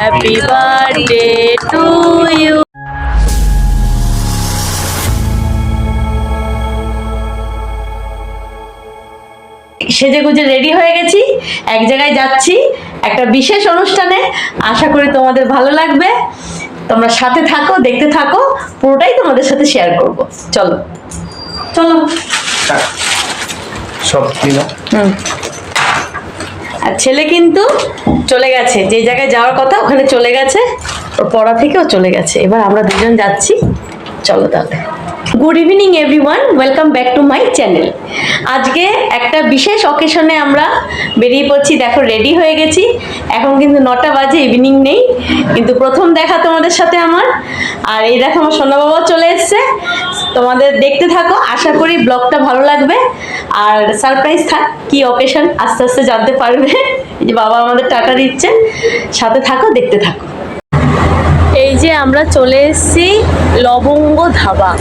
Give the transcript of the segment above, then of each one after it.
Happy birthday to you সেজে গুজে ready হয়ে গেছি। এক জায়গায় যাচ্ছি একটা বিশেষ অনুষ্ঠানে। আশা করি তোমাদের ভালো লাগবে। তোমরা সাথে থাকো দেখতে থাকো পুরোটাই তোমাদের সাথে শেয়ার করব। চলো। চলো। সব হুম। আর ছেলে কিন্তু চলে গেছে। যে জায়গায় যাওয়ার কথা ওখানে চলে গেছে, ওর পড়া থেকেও চলে গেছে। এবার আমরা দুজন যাচ্ছি। চলো তাহলে। Good evening everyone welcome back to my channel আজকে একটা বিশেষ অকেশনে আমরা বেরিয়ে পড়ছি। দেখো রেডি হয়ে গেছি। এখন কিন্তু নটা বাজে ইভিনিং নেই। কিন্তু প্রথম দেখা তোমাদের সাথে আমার। আর এই দেখো, আমার সোনা বাবাও চলে এসছে। তোমাদের দেখতে থাকো। আশা করি ব্লগটা ভালো লাগবে। আর সারপ্রাইজ থাক কি অকেশন আস্তে আস্তে জানতে পারবে। যে বাবা আমাদের টাকা দিচ্ছে। সাথে থাকো, দেখতে থাকো। এই যে আমরা চলে এসেছি লবঙ্গ ধাবা।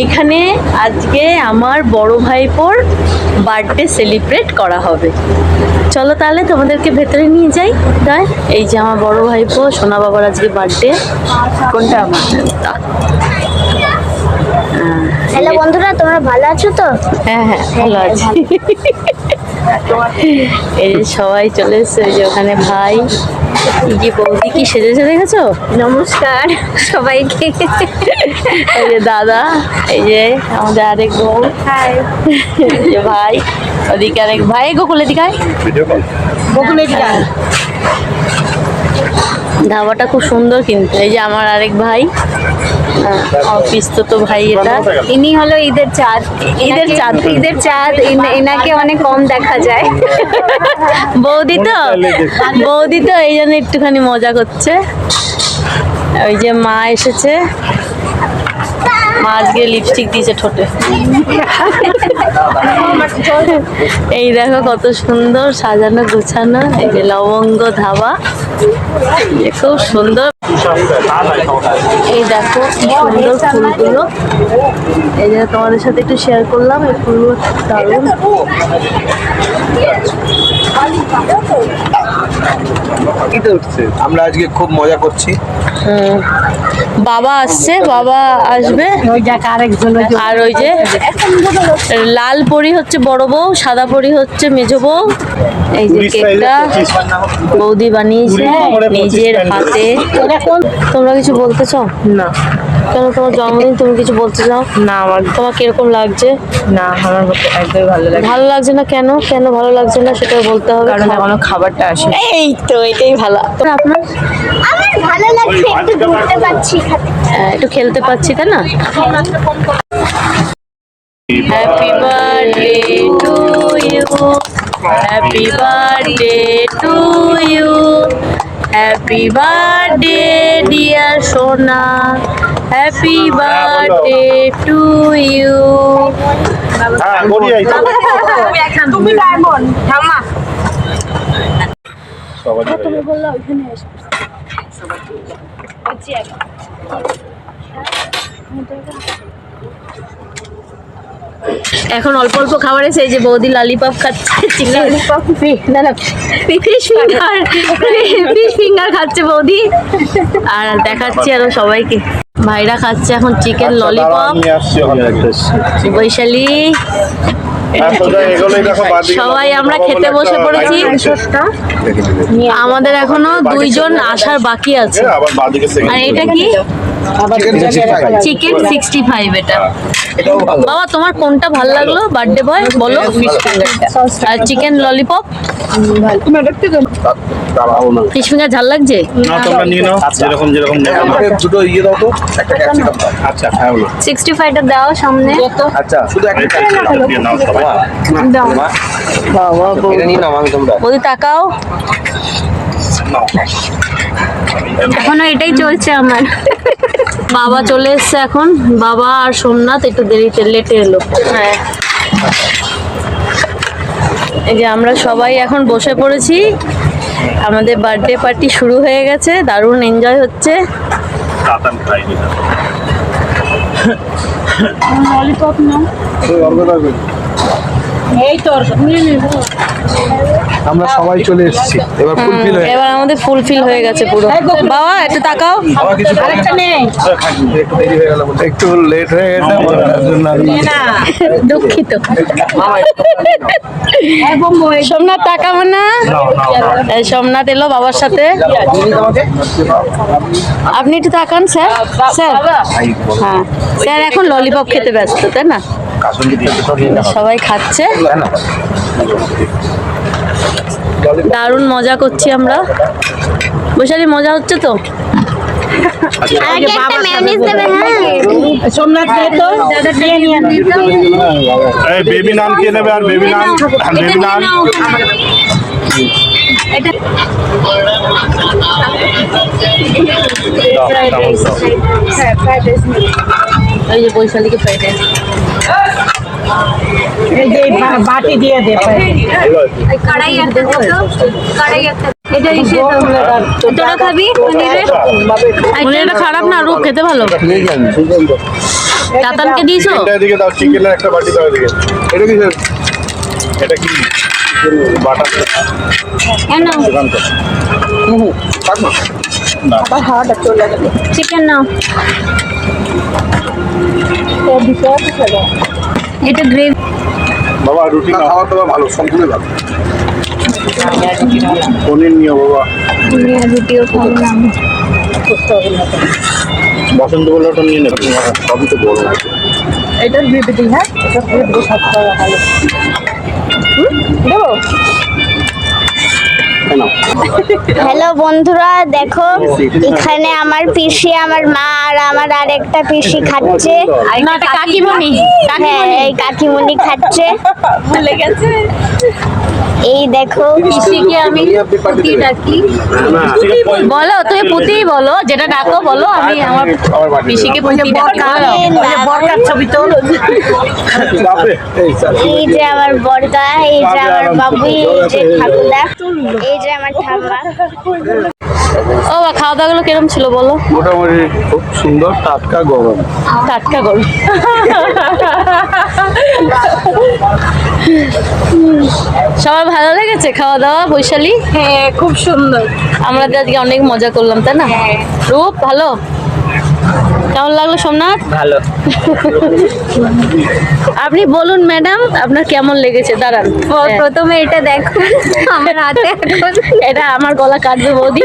এইখানে আজকে আমার বড় ভাইপোর বার্থডে সেলিব্রেট করা হবে। চলো তাহলে তোমাদেরকে ভেতরে নিয়ে যাই। তাই, এই যে আমার বড় ভাইপো, সোনা বাবার আজকে বার্থডে কোনটা আমার? হ্যালো বন্ধুরা তোমরা ভালো আছো তো? হ্যাঁ হ্যাঁ ভালো আছি। এই যে সবাই চলে এসছে এই যে ওখানে ভাই যে বৌদি কি সেজেছে দেখেছ? নমস্কার সবাইকে। এই যে দাদা এই যে আমাদের আরেক বউ। হাই যে ভাই ওদিকে আরেক ভাই। গোকুলে দিকায় ভিডিও কল গোকুলে দিকায় ধাবাটা খুব সুন্দর কিন্তু। এই যে আমার আরেক ভাই তো ভাই এটা। ইনি হলো ঈদের চাঁদ ঈদের চাঁদ। ঈদের চাঁদ এনাকে অনেক কম দেখা যায়। বৌদি তো বৌদি তো এই জন্য একটুখানি মজা করছে। ওই যে মা এসেছে। মা আজকে লিপস্টিক দিয়েছে ঠোঁটে। এই দেখো কত সুন্দর সাজানো গোছানো, এই যে লবঙ্গ ধাবা। খুব সুন্দর। এই দেখো সুন্দর ফুলগুলো। এই যে তোমাদের সাথে একটু শেয়ার করলাম, এই ফুলগুলো দারুণ। আমরা আজকে খুব মজা করছি। বাবা আসছে বাবা আসবে। আর ওই যে লাল পরি হচ্ছে বড় বউ সাদা পরি হচ্ছে মেজো বউ। এই যে কেকটা বৌদি বানিয়েছে নিজের হাতে। তোমরা কিছু বলতে চাও? না। কেন তোমার জন্মদিন? তুমি কিছু বলতে চাও? না আমার তোমার কীরকম লাগছে? না আমার একদমই ভালো লাগে। ভালো লাগছে না কেন? কেন ভালো লাগছে না সেটা বলতে হবে। কারণ এখনও খাবারটা আসে এই তো এটাই ভালো। তো আপনার? আমার ভালো লাগছে একটু ঘুরতে পারছি হ্যাঁ, একটু খেলতে পাচ্ছি তাই না? Happy birthday to you happy birthday to you happy birthday dear সোনা হ্যাপি বার্থডে টু ইউ হ্যাঁ তুমি ডায়মন্ড থামা সবাই এখন অল্প অল্প খাবার এসে এই যে বৌদি লালিপপ খাচ্ছে চিকেন না না ফিশ ফিঙ্গার ফিশ ফিঙ্গার খাচ্ছে বৌদি। আর দেখাচ্ছি আরও সবাইকে। ভাইরা খাচ্ছে এখন চিকেন ললিপপ থেকে। বৈশালী। সবাই আমরা খেতে বসে পড়েছি। আমাদের এখনও দুইজন আসার বাকি আছে। আর এটা কি? চিকেন সিক্সটি ফাইভ এটা। বাবা তোমার কোনটা ভালো লাগল? বার্থডে বয় বলো। আর চিকেন ললিপপ ফিশ ফিঙ্গার ঝাল লাগছে? তোমরা নিয়ে নাও যেরকম যেরকম নেবে। দুটো ইয়ে দাও তো আচ্ছা হ্যাঁ বলো। সিক্সটি ফাইভটা দাও সামনে। আচ্ছা শুধু একটা নাও সবাই। দাও। আমি তোমরা। বৌদি তাকাও। এখনও এটাই চলছে আমার। বাবা চলে এসছে এখন। বাবা আর সোমনাথ একটু দেরিতে লেটে এলো। হ্যাঁ। এই যে আমরা সবাই এখন বসে পড়েছি। আমাদের বার্থডে পার্টি শুরু হয়ে গেছে দারুণ এনজয় হচ্ছে। এই তো আমরা সবাই চলে এসেছি। এবার ফুলফিল হয়ে এবার আমাদের ফুলফিল হয়ে গেছে পুরো। বাবা একটু তাকাও। আরেকটা নেই। একটু দেরি হয়ে গেল একটু লেট হয়ে গেছে তার জন্য আমি দুঃখিত। সোমনাথ তাকাবো না। এই সোমনাথ এলো বাবার সাথে। আপনি একটু তাকান স্যার। স্যার। হ্যাঁ। স্যার এখন ললিপপ খেতে ব্যস্ত তাই না। সবাই খাচ্ছে। না? দারুণ মজা করছি আমরা। বৈশালী মজা হচ্ছে তো? হ্যাঁ। সোমনাথ তো বেবি নান কে নেবে আর বেবি নান বেবি নান। দাও, দাও, দাও। এই যে বৈশালীকে ফ্রাইড রাইস বাটি দিয়ে দে কড়াই একটা কড়াই একটা এটা ইসে তো তোরা খাবি পনিরে খারাপ না রূপ খেতে ভালো। তাতানকে দিয়েছ? এদিকে দাও চিকেনের একটা বাটি দাও এদিকে। এটা কি এটা কি? বাটার কেন? দোকান তো হুম থাক না না চিকেন নাও। এটা গ্রেভি। বাবা রুটি খাওয়া দাওয়া ভালো সম্পূর্ণ ভালো। পনির নিও বাবা। রুটিও না বসন্ত বলে ওটা নিয়ে নেবে। সবই তো বড় এটার গ্রেভি দিই হ্যাঁ? এটা গ্রেভি সবটা ভালো। দেবো? হ্যালো বন্ধুরা দেখো এখানে আমার পিসি আমার মা আর আমার আরেকটা পিসি খাচ্ছে। কাকিমণি হ্যাঁ এই কাকিমুনি খাচ্ছে। ভুলে গেছে। এই দেখো। পিসিকে আমি পুতি ডাকি। বলো তুমি পুতি বলো যেটা ডাকো বলো আমি আমার পিসিকে পুতি বরকার ছবি তো। এই যে আমার বড়দা এই যে আমার বাবু এই যে ঠাকুরদা এই যে আমার ঠাম্মা। ও বা খাওয়া দাওয়া গুলো কিরম ছিল বলো? মোটামুটি খুব সুন্দর টাটকা গরম। টাটকা গরু সবার ভালো লেগেছে খাওয়া দাওয়া বৈশালী? হ্যাঁ খুব সুন্দর। আমরা তো আজকে অনেক মজা করলাম তাই না? রূপ ভালো? কেমন লাগল সোমনাথ? ভালো। আপনি বলুন ম্যাডাম আপনার কেমন লেগেছে? দাঁড়ান। হ্যাঁ, প্রথমে এটা দেখো আমার হাতে এখন। এটা আমার গলা কাটবে বৌদি।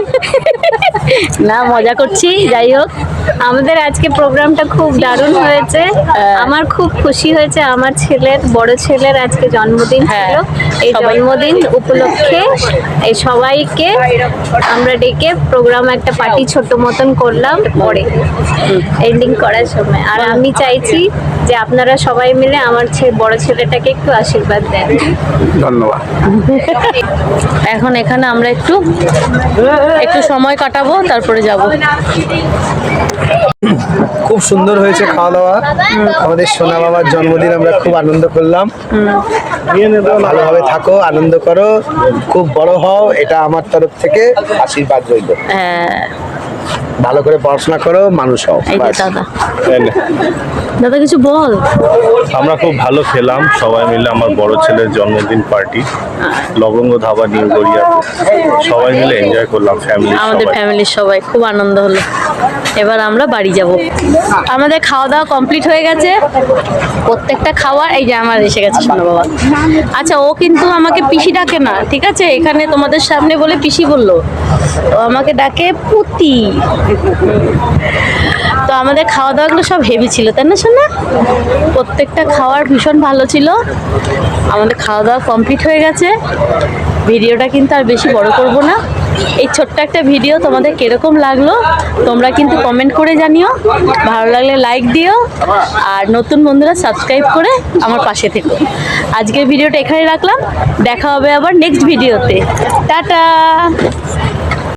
না মজা করছি যাই হোক। আমাদের আজকে প্রোগ্রামটা খুব দারুণ হয়েছে। হ্যাঁ। আমার খুব খুশি হয়েছে আমার ছেলের বড় ছেলের আজকে জন্মদিন হ্যাঁ, ছিল এই জন্মদিন উপলক্ষে এই সবাইকে আমরা ডেকে প্রোগ্রাম একটা পার্টি ছোট মতন করলাম। পরে এন্ডিং করার সময়। আর আমি চাইছি যে আপনারা সবাই মিলে আমার ছে- বড় ছেলেটাকে একটু আশীর্বাদ দেন। ধন্যবাদ। এখন এখানে আমরা একটু একটু সময় কাটাবো তারপরে যাব। খুব সুন্দর হয়েছে খাওয়া দাওয়া আমাদের সোনা বাবার জন্মদিন আমরা খুব আনন্দ করলাম। ভালোভাবে থাকো আনন্দ করো খুব বড় হও এটা আমার তরফ থেকে আশীর্বাদ রইল। হ্যাঁ। ভালো করে পড়াশোনা করো মানুষ হও দাদা। দাদা কিছু বল? আমরা খুব ভালো খেলাম সবাই মিলে আমার বড় ছেলের জন্মদিন পার্টি লবঙ্গ ধাবা নিউ গড়িয়াতে। সবাই মিলে এনজয় করলাম ফ্যামিলি আমাদের ফ্যামিলির সবাই খুব আনন্দ হলো। এবার আমরা বাড়ি যাব। আমাদের খাওয়া দাওয়া কমপ্লিট হয়ে গেছে। প্রত্যেকটা খাবার এই যে আমার এসে গেছে সোনা বাবা। আচ্ছা ও কিন্তু আমাকে পিসি ডাকে না, ঠিক আছে? এখানে তোমাদের সামনে বলে পিসি বলল। ও আমাকে ডাকে পুতি। তো আমাদের খাওয়া দাওয়াগুলো সব হেভি ছিল, তাই না শোনা প্রত্যেকটা খাওয়ার ভীষণ ভালো ছিল। আমাদের খাওয়া দাওয়া কমপ্লিট হয়ে গেছে। ভিডিওটা কিন্তু আর বেশি বড় করব না। এই ছোট্ট একটা ভিডিও তোমাদের কীরকম লাগল, তোমরা কিন্তু কমেন্ট করে জানিও। ভালো লাগলে লাইক দিও, আর নতুন বন্ধুরা সাবস্ক্রাইব করে আমার পাশে থেকো। আজকের ভিডিওটা এখানে রাখলাম, দেখা হবে আবার নেক্সট ভিডিওতে টাটা!